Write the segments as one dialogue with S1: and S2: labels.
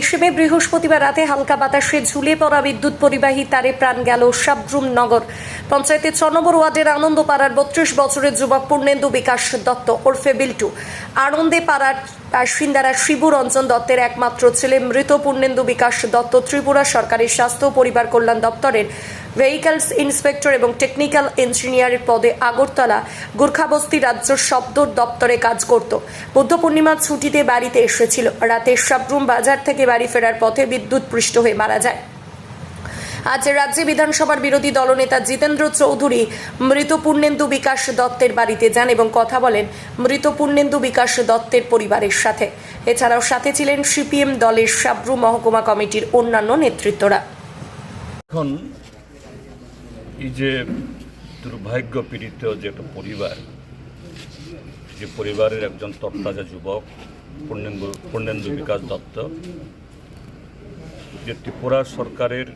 S1: এসএমে বৃহস্পতিবার রাতে হালকা বাতাসে ঝুলে পড়া বিদ্যুৎ পরিবাহী তারে প্রাণ গেল সাবরুম নগর। পঞ্চায়েতের ছ নম্বর ওয়ার্ডের আনন্দপাড়ার বত্রিশ বছরের যুবক পূর্ণেন্দু বিকাশ দত্ত ওরফে বিল্টু। আনন্দে পাড়ার বাসিন্দারা শিবু রঞ্জন দত্তের একমাত্র ছেলে মৃত পূর্ণেন্দু বিকাশ দত্ত ত্রিপুরা সরকারের স্বাস্থ্য পরিবার কল্যাণ দপ্তরের ভেহিকলস ইন্সপেক্টর এবং টেকনিক্যাল ইঞ্জিনিয়ারের পদে আগরতলা গোর্খাবস্তি রাজ্য শব্দ দপ্তরে কাজ করত। বুদ্ধ পূর্ণিমার ছুটিতে বাড়িতে এসেছিল। রাতে সাবরুম বাজার থেকে বাড়ি ফেরার পথে বিদ্যুৎ পৃষ্ঠ হয়ে মারা যায়। আজ রাজ্যে বিধানসভার বিরোধী দলনেতা জিতেন্দ্র চৌধুরী মৃত পূর্ণেন্দু বিকাশ দত্তের বাড়িতে যান এবং কথা বলেন মৃত পূর্ণেন্দু বিকাশ দত্তের পরিবারের সাথে। এছাড়াও সাথে ছিলেন সিপিএম দলের সাবরু মহকুমা কমিটির অন্যান্য নেতৃত্বরা।
S2: এখন এই যে দুর্ভাগ্য পীড়িত যে একটা পরিবার, যে পরিবারের একজন তরতাজা যুবক পূর্ণেন্দু বিকাশ দত্ত, যে ত্রিপুরা সরকারের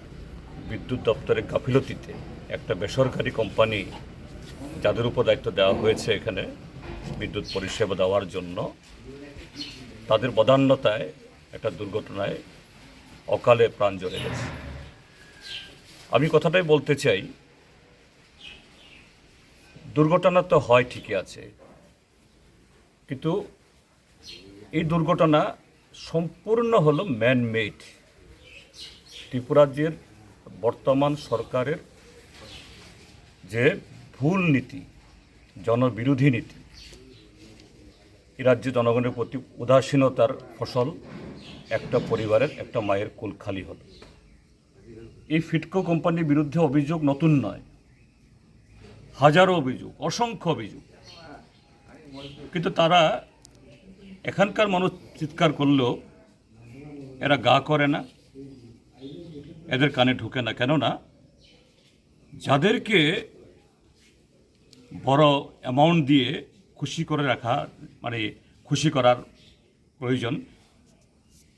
S2: বিদ্যুৎ দপ্তরের গাফিলতিতে একটা বেসরকারি কোম্পানি যাদের উপর দায়িত্ব দেওয়া হয়েছে এখানে বিদ্যুৎ পরিষেবা দেওয়ার জন্য, তাদের বদান্যতায় একটা দুর্ঘটনায় অকালে প্রাণ জ্বলে গেছে। আমি কথাটাই বলতে চাই, দুর্ঘটনা তো হয় ঠিকই আছে, কিন্তু এই দুর্ঘটনা সম্পূর্ণ হলো ম্যান মেড ত্রিপুরাজ্যের বর্তমান সরকারের যে ভুল নীতি, জনবিরোধী নীতি, এই রাজ্যে জনগণের প্রতি উদাসীনতার ফসল একটা পরিবারের, একটা মায়ের কুল খালি হলো। এই ফিটকো কোম্পানির বিরুদ্ধে অভিযোগ নতুন নয়। হাজারো অভিযোগ, অসংখ্য অভিযোগ। কিন্তু তারা এখানকার মানুষ চিৎকার করলেও এরা গা করে না, এদের কানে ঢুকে না। কেননা যাদেরকে বড় অ্যামাউন্ট দিয়ে খুশি করে রাখা মানে খুশি করার প্রয়োজন,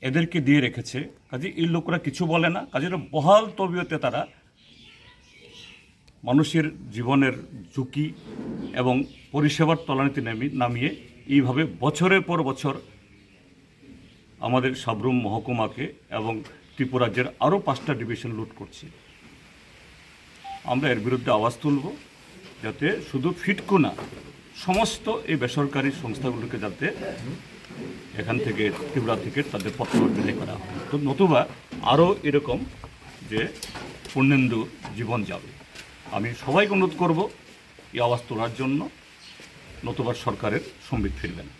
S2: এদেরকে দিয়ে রেখেছে। কাজে এই লোকরা কিছু বলে না। কাজে বহাল তবিয়তে তারা মানুষের জীবনের ঝুঁকি এবং পরিষেবার তলানিতে নামি- নামিয়ে এইভাবে বছরের পর বছর আমাদের সাবরুম মহকুমাকে এবং ত্রিপুরাজ্যের আরও পাঁচটা ডিভিশন লুট করছে। আমরা এর বিরুদ্ধে আওয়াজ তুলব যাতে শুধু ফিটকো না, সমস্ত এই বেসরকারি সংস্থাগুলোকে যাতে এখান থেকে ত্রিপুরা থেকে তাদের পত্রবর্তী করা হয়। তো নতুবা আরও এরকম যে পূর্ণেন্দু জীবন যাবে। আমি সবাইকে অনুরোধ করব এই আওয়াজ তোলার জন্য। নতুবা সরকারের সম্বিত ফিরবেন।